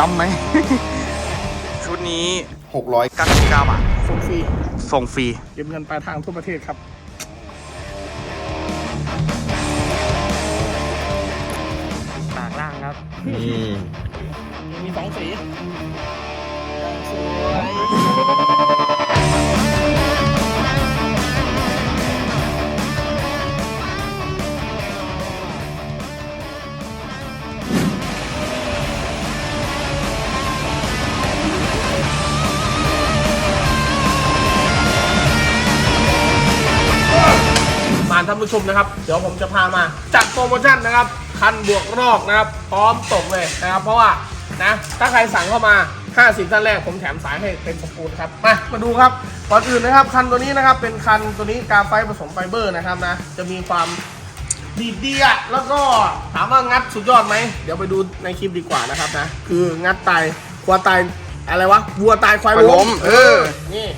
ดำไหม ชุดนี้600 99 บาท ส่งฟรีส่งฟรี เก็บเงินปลายทางทั่วประเทศครับ ปากล่างครับนี่มีสองสี ท่านผู้ชมนะครับ เดี๋ยวผมจะพามาจัดโปรโมชั่นนะครับ คันบวกรอกนะครับ พร้อมตกเลยนะครับ เพราะว่านะถ้าใครสั่งเข้ามา 50ท่านแรกผมแถมสายให้เป็นสปูนครับมามาดูครับก่อนอื่นนะครับ คันตัวนี้นะครับ เป็นคันตัวนี้กาไฟผสมไฟเบอร์นะครับนะ จะมีความดีดดีอะแล้วก็ถามว่างัดสุดยอดไหม เดี๋ยวไปดูในคลิปดีกว่านะครับนะ คืองัดตายควายตายอะไรวะวัวตายควายควายล้ล้มมเออนี่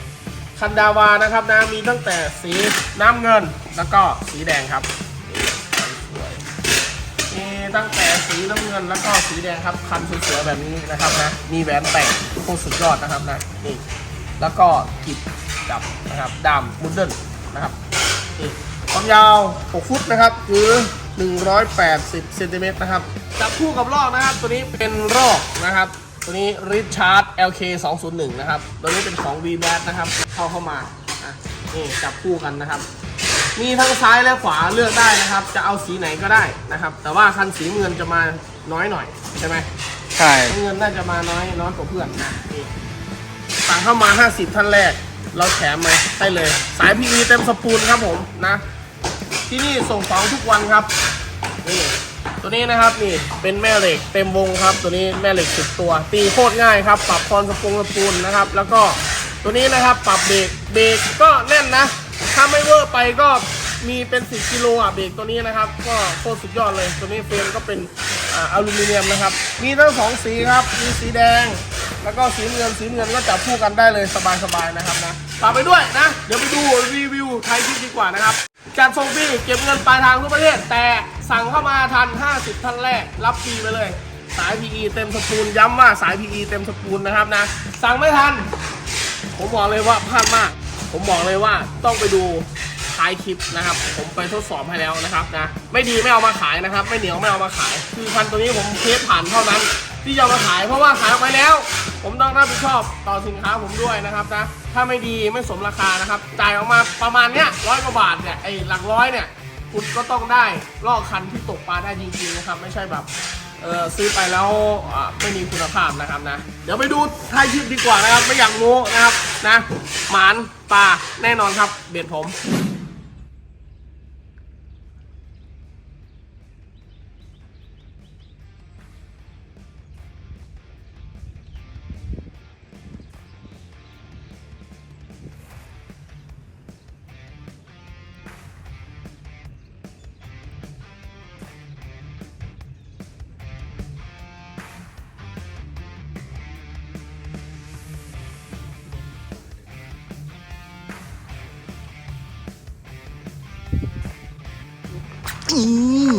คันดาวานะครับนะมีตั้งแต่สีน้ำเงินแล้วก็สีแดงครับมีตั้งแต่สีน้ำเงินแล้วก็สีแดงครับคันสวยๆแบบนี้นะครับนะมีแหวนแต่งโคตรสุดยอดนะครับนะนี่แล้วก็กิบดับนะครับดำมุดเดิลนะครับนี่ความยาว 6 ฟุตนะครับคือ180เซนติเมตรนะครับจับคู่กับลอกนะครับ ตัวนี้เป็นรอกนะครับ ตัวนี้ Richard LK 201นะครับ ตัวนี้เป็นของ v b a t นะครับ เข้าเข้ามา อะ นี่จับคู่กันนะครับ มีทั้งซ้ายและขวาเลือกได้นะครับ จะเอาสีไหนก็ได้นะครับ แต่ว่าคันสีเงินจะมาน้อยหน่อยใช่ไหมใช่เงินน่าจะมาน้อยน้อยกว่าเพื่อนนะนี่สั่งเข้ามา 50 ท่านแรก เราแถมมาให้เลย สาย PE เต็มสปูลครับผมนะ ที่นี่ส่งของทุกวันครับนี่ ตัวนี้นะครับนี่เป็นแม่เหล็กเต็มวงครับ ตัวนี้แม่เหล็กสิบตัว ตีโคตรง่ายครับ ปรับคอนสปงสปูลนะครับ แล้วก็ตัวนี้นะครับปรับเบรกเบรกก็แน่นนะ ถ้าไม่เวอร์ไปก็มีเป็น 10 กิโลอะเบรกตัวนี้นะครับ ก็โคตรสุดยอดเลย ตัวนี้เฟรมก็เป็นอลูมิเนียมนะครับ มีทั้งสองสีครับ มีสีแดง แล้วก็สีเงินสีเงินก็จับคู่กันได้เลยสบายๆนะครับนะฝากไปด้วยนะ เดี๋ยวไปดูรีวิวไทยคลิปดีกว่านะครับการส่งฟรีเก็บเงินปลายทางทั่วประเทศแต่ สั่งเข้ามาทัน 50 ท่านแรก รับฟรีไปเลย สาย PE เต็มสปูลย้ำว่าสาย PE เต็มสปูลนะครับนะ สั่งไม่ทัน ผมบอกเลยว่าพลาดมาก ผมบอกเลยว่าต้องไปดูท้ายคลิปนะครับ ผมไปทดสอบให้แล้วนะครับนะ ไม่ดีไม่เอามาขายนะครับ ไม่เหนียวไม่เอามาขาย คือพันตัวนี้ผมเทสผ่านเท่านั้น ที่จะมาขายเพราะว่าขายออกไปแล้ว ผมต้องรับผิดชอบต่อสินค้าผมด้วยนะครับนะ ถ้าไม่ดีไม่สมราคานะครับ จ่ายออกมาประมาณเนี้ยร้อยกว่าบาทเนี่ย ไอ้หลักร้อยเนี่ย คุณก็ต้องได้ลอกคันที่ตกปลาได้จริงๆนะครับ ไม่ใช่แบบเออซื้อไปแล้วไม่มีคุณภาพนะครับนะ เดี๋ยวไปดูท้ายคลิปดีกว่านะครับ ไม่อยากโม้นะครับนะ หมานปลาแน่นอนครับ เบ็ดผม อืม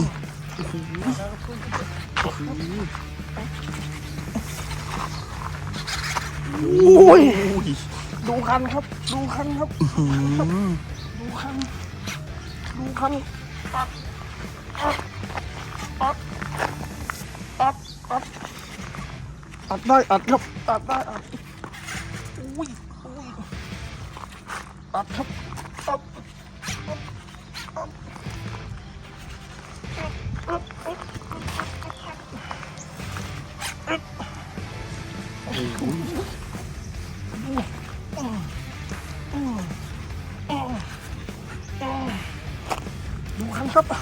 โอ้ยดูคันครับ ดูคันครับดูคัน ดูคันอัดอัดอัดอัดอัดอัดได้อัดครับอัดได้อัดอุ้ยอุ้ยอัดครับอัดอัดอัด คันครับ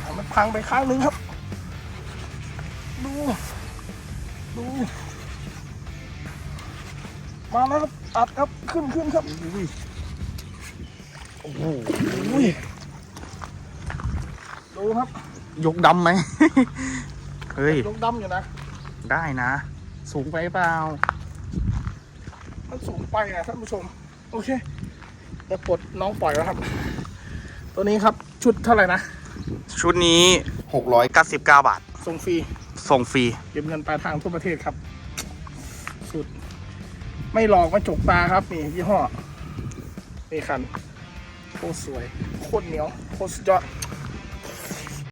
เอามันพังไปข้างหนึ่งครับ ดู ดู มาแล้วครับอัดครับขึ้นขึ้นครับโอ้โหดูครับ ยกดำไหมเฮ้ยลงดำอยู่นะ ได้นะ สูงไปเปล่า มันสูงไปนะท่านผู้ชม โอเคเดี๋ยวปลดน้องปล่อยแล้วครับ ตัวนี้ครับ ชุดเท่าไหร่นะ ชุดนี้600 99 บาท ส่งฟรี ส่งฟรี เก็บเงินปลายทางทั่วประเทศครับ สุด ไม่หลอกไม่จกตาครับ นี่ยี่ห้อนี่คันโคตรสวย โคตรเหนียว โคตรสุดยอด